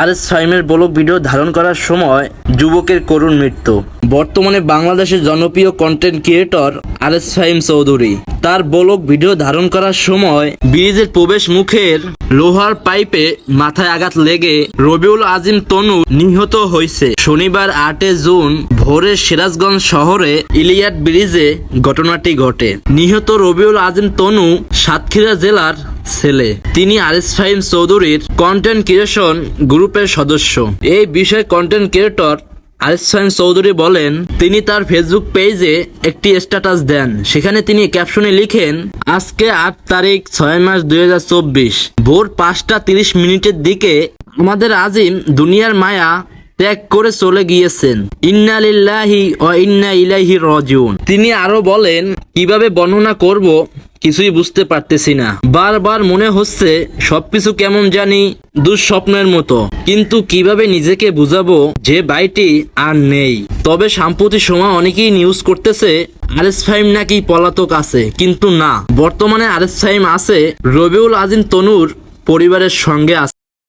আর S ফাইমের blog video ধারণ করার সময় যুবকের করুণ মৃত্যু। বর্তমানে বাংলাদেশের জনপ্রিয় content creator R S Chowdhury. তার ব্লগ ভিডিও ধারণ করার সময় ব্রিজের প্রবেশ মুখের লোহার পাইপে মাথায় আঘাত লেগে রবিউল আজিম তনু নিহত হয়েছে। শনিবার আটে জুন ভোরে সিরাজগঞ্জ শহরে ইলিয়াট ব্রিজে ঘটনাটি ঘটে। নিহত রবিউল আজিম তনু সাতক্ষীরা জেলার ছেলে। তিনি আরিস ফাহিম চৌধুরীর কন্টেন্ট ক্রিয়েশন গ্রুপের সদস্য। এই বিষয়ে কন্টেন্ট ক্রিয়েটর আরিস ফাহিম চৌধুরী বলেন, তিনি তার ফেসবুক পেজে একটি স্ট্যাটাস দেন। সেখানে তিনি ক্যাপশনে লিখেন, আজকে আট তারিখ, ছয় মাস দুই হাজার চব্বিশ। ভোর পাঁচটা তিরিশ মিনিটের দিকে আমাদের আজিম দুনিয়ার মায়া ত্যাগ করে চলে গিয়েছেন। ইন্না লিল্লাহি ও ইন্না ইলাইহি রাজিউন। তিনি আরও বলেন, কীভাবে বর্ণনা করব কিছুই বুঝতে পারতেছি না। বারবার মনে হচ্ছে সবকিছু কেমন জানি দুঃস্বপ্নের মতো। কিন্তু কীভাবে নিজেকে বুঝাবো যে বাইটি আর নেই। তবে সাম্প্রতিক সময় অনেকেই নিউজ করতেছে আর এস ফাইম নাকি পলাতক আছে। কিন্তু না, বর্তমানে আর এস ফাইম আছে, রবিউল আজিম তনুর পরিবারের সঙ্গে আছে।